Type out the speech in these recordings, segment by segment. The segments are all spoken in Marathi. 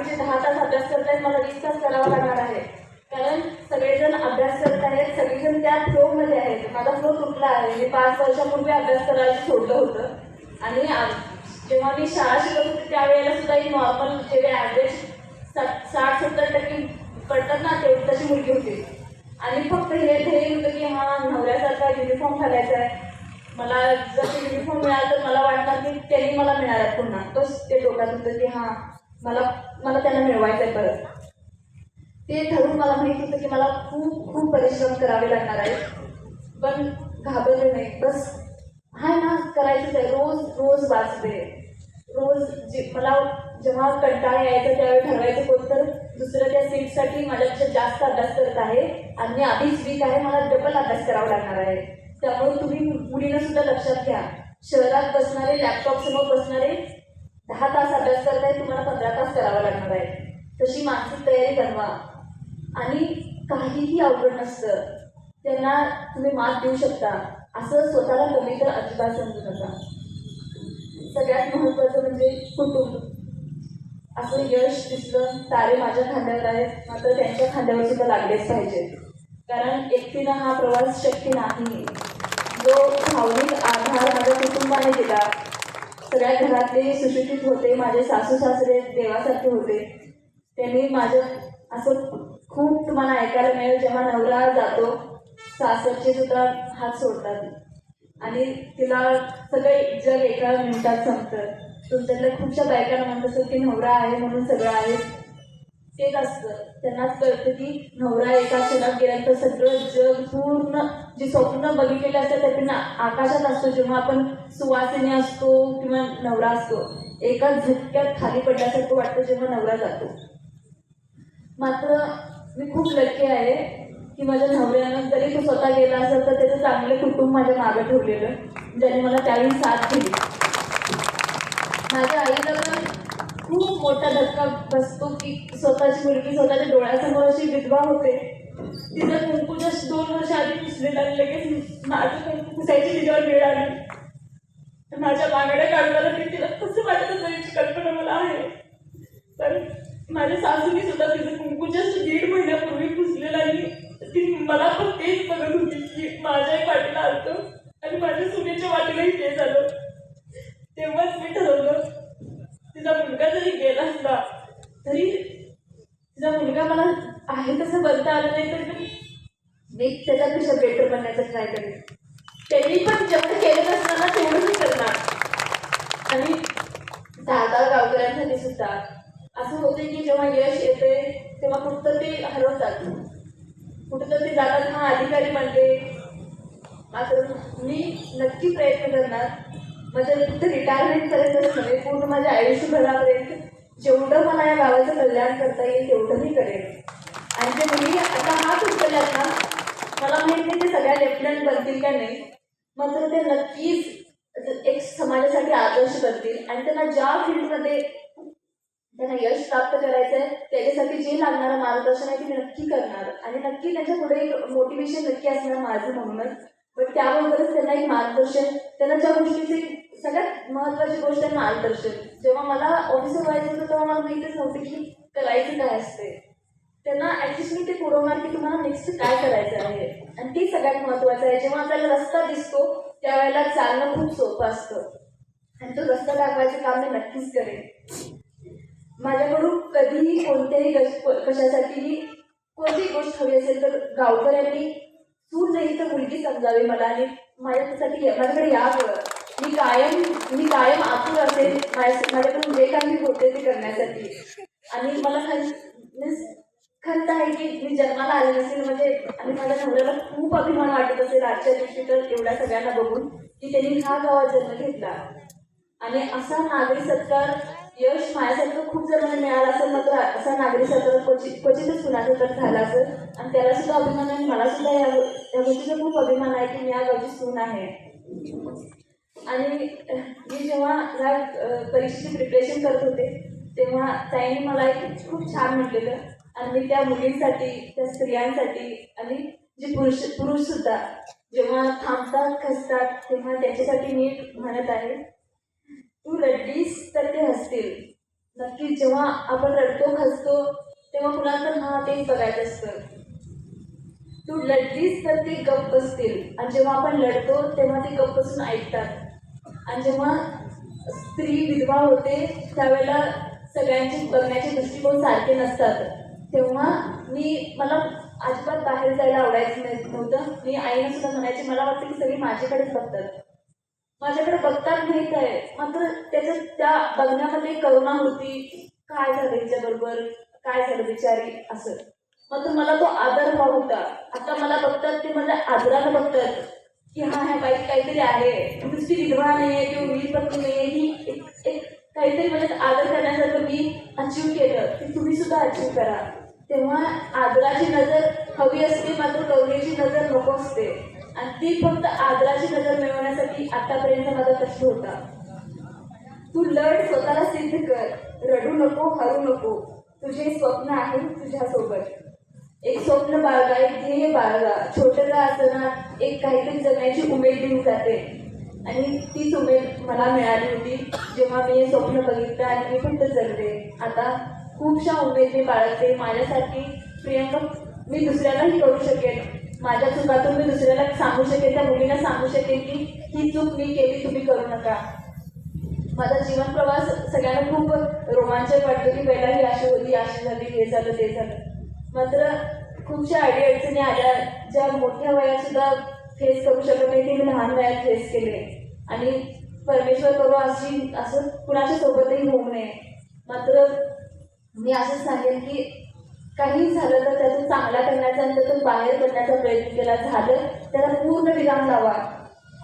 म्हणजे दहा तास अभ्यास करतायत मला वीस तास करावा लागणार आहे. कारण सगळेजण अभ्यास करत आहेत सगळेजण त्या फ्लोमध्ये आहेत. माझा फ्लो तुटला आहे. मी पाच वर्षापूर्वी अभ्यास करायला सोडलं होतं. आणि जेव्हा मी शाळा शिकत होते त्यावेळेला सुद्धा ही नॉर्मल जे ॲव्हरेज साठ सत्तर टक्के पडतात ना ते तशी मुलगी होती. आणि फक्त हे ध्येय होतं की हा नवऱ्यासारखा युनिफॉर्म घालायचा आहे. मला जर ते युनिफॉर्म मिळाला तर मला वाटणार की त्यांनी मला मिळाला पुन्हा. तोच ते डोक्यात होतं की हां मला मला त्यांना मिळवायचं आहे परत. ते ठरून मला माहीत होतं की मला खूप खूप परिश्रम करावे लागणार आहे पण घाबरले नाही. बस हाय ना करायचंच आहे. रोज रोज वाचते. रोज जे मला जेव्हा कंटाळा यायचा त्यावेळी ठरवायचं कोण तर दुसरं त्या सीटसाठी माझ्यापेक्षा जास्त अभ्यास करत आहे आणि मी आधीच वीक आहे मला डबल अभ्यास करावा लागणार आहे. त्यामुळे तुम्ही मुलीनं सुद्धा लक्षात घ्या. शहरात बसणारे लॅपटॉप समोर बसणारे दहा तास अभ्यास करताय तुम्हाला पंधरा तास करावा लागणार आहे. तशी मानसिक तयारी बनवा. आणि काहीही अवघड नसतं. त्यांना तुम्ही मात देऊ शकता. असं स्वतःला कमी तर अजिबात समजू नका. सगळ्यात महत्त्वाचं म्हणजे कुटुंब. असं यश दिसलं तारे माझ्या खांद्यावर आहेत मात्र त्यांच्या खांद्यावर सुद्धा लागलेच पाहिजेत. कारण एकटीनं हा प्रवास शक्य नाही. जो भावनिक आधार माझ्या कुटुंबाने दिला सगळ्या घरातले सुशिक्षित होते माझे सासू सासरे देवासारखे होते. त्यांनी माझं असं खूप तुम्हाला ऐकायला मिळेल जेव्हा नवरा जातो सासरचे सुद्धा हात सोडतात. आणि तिला सगळे जग एका मिनिटात संपतं. तुमच्यातल्या खूपशा बायकांना म्हणत असत की नवरा आहे म्हणून सगळं आहे. तेच असतं. त्यांनाच कळतं की नवरा एका क्षणात गेल्यानंतर सगळं जग पूर्ण जे स्वप्न बघितलेले असतात ते त्यांना आकाशात असतो. जेव्हा आपण सुवासिनी असतो किंवा नवरा असतो एका झटक्यात खाली पडल्यासारखं वाटतं जेव्हा नवरा जातो. मात्र मी खूप लकी आहे की माझ्या नवऱ्यानं जरी तो स्वतः गेला असेल तर त्याचं चांगलं कुटुंब माझ्या मागे ठेवलेलं ज्याने मला त्यावेळी साथ दिली. माझ्या आईला खूप मोठा धक्का बसतो की स्वतःची मुलगी स्वतःच्या डोळ्यासमोर अशी विधवा होते. तिचं कुंकू जस्ट दोन वर्ष आधी पुसलेलं आणि लगेच माझं कुंकू पुसायची तिच्यावर वेळ आली. तर माझ्या बांगड्या काढताना मी तिला कसं वाटत असेल याची कल्पना मला आहे. पण माझ्या सासूने सुद्धा तिचं कुंकू जस्ट दीड महिन्यापूर्वी पुसलेलं आणि ती मला पण तेच बघत होती की माझ्याही वाटेला आलतं आणि माझ्या सुनेच्या वाटेलाही ते झालं. तेव्हाच मी ठरवलं जरी गेला असला तरी तिचा मुलगा मला आहे तसं बनता आलं नाही तर मी मी त्याच्यापेक्षा बेटर बनण्याचा ट्राय करेन. त्यांनी पण जेवढं केलं असताना ना तेवढं मी करणार. आणि दहा दहा गावकऱ्यांसाठी सुद्धा असं होते की जेव्हा यश येते तेव्हा कुठं ते हरवतात कुठं तर ते जातात हा अधिकारी म्हणते मात्र मी नक्की प्रयत्न करणार माझ्या फक्त रिटायरमेंट पर्यंतच नव्हे पूर्ण माझ्या आयुष्यभरापर्यंत जेवढं मला या गावाचं कल्याण करता येईल तेवढं मी करेन. आणि ते मुली आता हात उचलल्यात ना मला माहीत नाही ते सगळ्या लेफ्टनंट बनतील का नाही. मात्र ते नक्कीच एक समाजासाठी आदर्श बनतील. आणि त्यांना ज्या फील्डमध्ये त्यांना यश प्राप्त करायचं आहे त्याच्यासाठी जे लागणारं मार्गदर्शन आहे ते नक्की करणार. आणि नक्की त्यांच्या पुढे एक मोटिवेशन नक्की असणार माझं म्हणूनच. पण त्याबरोबरच त्यांना एक मार्गदर्शन त्यांना ज्या गोष्टीचे सगळ्यात महत्त्वाची गोष्ट आहे मार्गदर्शन. जेव्हा मला ऑफिसर व्हायचं होतं तेव्हा मला माहितीच नव्हतं की करायचं काय असते. त्यांना ॲटलिस्ट मी ते पुरवणार की तुम्हाला नेक्स्ट काय करायचं आहे. आणि ती सगळ्यात महत्त्वाचं आहे. जेव्हा आपल्याला रस्ता दिसतो त्यावेळेला चालणं खूप सोपं असतं. आणि तो रस्ता दाखवायचं काम मी नक्कीच करेन. माझ्याकडून कधीही कोणत्याही कश- कशासाठीही कोणतीही गोष्ट हवी असेल तर गावकऱ्यांनी सून नाही तर मुलगी समजावी मला आणि माझ्यासाठी माझ्याकडे यावं मी कायम मी कायम आतूर असेल माझ्या माझ्याकडून जे काही होते ते करण्यासाठी. आणि मला खरं मीन्स खंत आहे की मी जन्माला आले नसेल म्हणजे आणि माझ्या नवऱ्याला खूप अभिमान वाटत असेल आजच्या दिवशी तर एवढ्या सगळ्यांना बघून की त्यांनी हा गावात जन्म घेतला. आणि असा नागरी सत्कार यश माझ्यासारखं खूप जणांना मिळाला असेल मात्र असा नागरी सत्कार क्वचित क्वचितच कुणाचा तर झाला असेल. आणि त्याला सुद्धा अभिमान आहे आणि मला सुद्धा या या गोष्टीचा खूप अभिमान आहे की मी या गावची सून आहे. आणि मी जेव्हा ह्या परीक्षेची प्रिपरेशन करत होते तेव्हा ताईने मला एक खूप छान म्हटलेलं. आणि मी त्या मुलींसाठी त्या स्त्रियांसाठी आणि जे पुरुष पुरुषसुद्धा जेव्हा थांबतात खसतात तेव्हा त्याच्यासाठी मी म्हणत आहे तू रडलीस तर ते हसतील. नक्की जेव्हा आपण रडतो खसतो तेव्हा कुणाला तर हा तेच बघायचं असतं. तू लढलीस तर ते गप्प बसतील. आणि जेव्हा आपण लढतो तेव्हा ते गप्प बसून ऐकतात. आणि जेव्हा स्त्री विधवा होते त्यावेळेला सगळ्यांचे बघण्याचे दृष्टिकोन सारखे नसतात. तेव्हा मी मला अजिबात बाहेर जायला आवडायचं नव्हतं. मी आईला सुद्धा म्हणायचे मला वाटतं की सगळी माझ्याकडेच बघतात. माझ्याकडे बघतात माहीत आहे मात्र त्याच्या त्या बघण्यामध्ये करुणा होती. काय झालं हिच्याबरोबर? काय झालं बिचारी? असं. मात्र मला तो आदर भाव होता. आता मला बघतात ते मला आदरानं बघतात. की हा ह्या बाई काहीतरी आहे. नुसती विधवा नाही आहे किंवा मी पत्नी नाही आहे ही एक एक काहीतरी म्हणजे आदर करण्यासारखं मी अचीव केलं की तुम्ही सुद्धा अचीव करा. तेव्हा आदराची नजर हवी असते मात्र गौरीची नजर नको असते. आणि ती फक्त आदराची नजर मिळवण्यासाठी आतापर्यंत माझा कष्ट होता. तू लढ स्वतःला सिद्ध कर. रडू नको हरू नको. तुझे स्वप्न आहे तुझ्यासोबत. एक स्वप्न बाळगा एक ध्येय बाळगा. छोटं का असताना एक काहीतरी जगण्याची उमेद देऊन जाते. आणि तीच उमेद मला मिळाली होती जेव्हा मी हे स्वप्न बघितलं आणि मी फक्त जगले. आता खूपशा उमेद मी बाळगते. माझ्यासाठी प्रियंका मी दुसऱ्यालाही करू शकेन. माझ्या चुकातून मी दुसऱ्याला सांगू शकेन त्या मुलीला सांगू शकेन की ही चूक मी केली तुम्ही करू नका. माझा जीवन प्रवास सगळ्यांना खूप रोमांचक वाटतो की पहिला ही अशी होती अशी झाली हे झालं ते झालं. मात्र खूपशा अडी अडचणी आल्या ज्या मोठ्या वयात सुद्धा फेस करू शकत नाही ते मी लहान वयात फेस केले. आणि परमेश्वर करू अशी असं कुणाच्या सोबतही होऊ नये. मात्र मी असंच सांगेन की काही झालं तर त्यातून चांगला करण्याचा आणि त्यातून बाहेर पडण्याचा प्रयत्न केला झालं त्याला पूर्ण विराम लावा.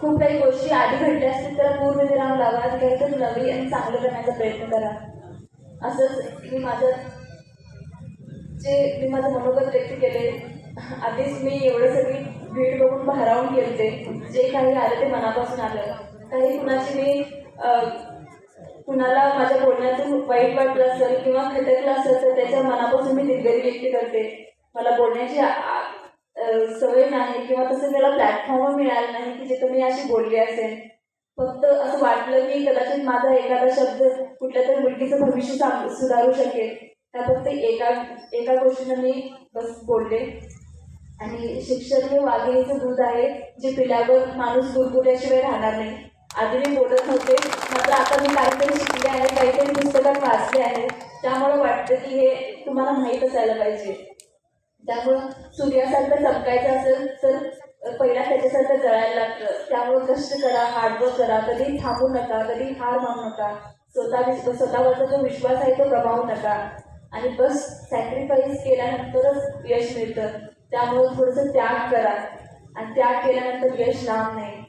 खूप काही गोष्टी आधी घडल्या असतील त्याला पूर्ण विराम लावा. आणि काहीतरी नवी आणि चांगलं करण्याचा प्रयत्न करा. असंच मी माझं जे मी माझं मनोगत व्यक्त केले आधीच मी एवढं सगळी भीड बघून भारावून गेलते. जे काही आलं ते मनापासून आलं. काही कुणाची मी कुणाला माझ्या बोलण्यातून वाईट वाटलं असेल किंवा खटकलं असेल तर त्याच्या मनापासून मी दिलगिरी व्यक्त करते. मला बोलण्याची सवय नाही किंवा तसं त्याला प्लॅटफॉर्म मिळालं नाही की जिथं मी अशी बोलली असेल. फक्त असं वाटलं की कदाचित माझा एखादा शब्द कुठल्या तरी मुलगीचं भविष्य सुधारू शकेल. त्या फक्त एका एका गोष्टीनं मी बस बोलले. आणि शिक्षण हे वाघिणीचं दूध आहे जे पिल्यावर माणूस गुरगुरल्याशिवाय राहणार नाही. आधी मी बोलत नव्हते मात्र आता मी काहीतरी शिकले आहे काहीतरी पुस्तकात वाचले आहे. त्यामुळे वाटतं की हे तुम्हाला माहीत असायला पाहिजे. त्यामुळं सूर्यासारखं चमकायचं असेल तर पहिला त्याच्यासारखं जळायला लागतं. त्यामुळं कष्ट करा हार्डवर्क करा कधी थांबू नका कधी हार मानू नका. स्वतः स्वतःवरचा जो विश्वास आहे तो गमावू नका. आणि बस सॅक्रिफाईस केल्यानंतरच यश मिळतं. त्यामुळं थोडंसं त्याग करा. आणि त्याग केल्यानंतर यश लांब नाही.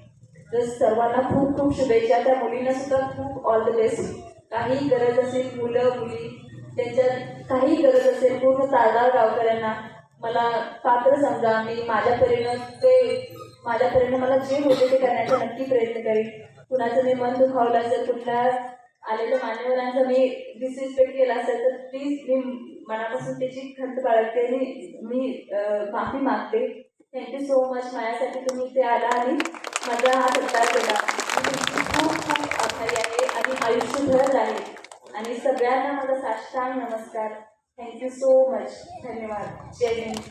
तर सर्वांना खूप खूप शुभेच्छा. त्या मुलींना सुद्धा खूप ऑल द बेस्ट काही गरज असेल मुलं मुली त्यांच्यात काही गरज असेल पूर्ण तारदार गावकऱ्यांना मला पात्र समजा. मी माझ्या परीनं ते माझ्या परीनं मला जे होते ते करण्याचा नक्की प्रयत्न करेन. कुणाचं मी मन दुखावलं असेल कुठल्या आलेल्या मान्यवरांचा मी डिसरिस्पेक्ट केला असेल तर प्लीज मी मनापासून त्याची खंत बाळगते आणि मी माफी मागते. थँक्यू सो मच माझ्यासाठी तुम्ही इथे आला आणि माझा हा सत्कार केला. खूप खूप आभारी आहे आणि आयुष्यभर राहील आणि सगळ्यांना माझा साष्टांग नमस्कार. थँक्यू सो मच धन्यवाद. जय हिंद.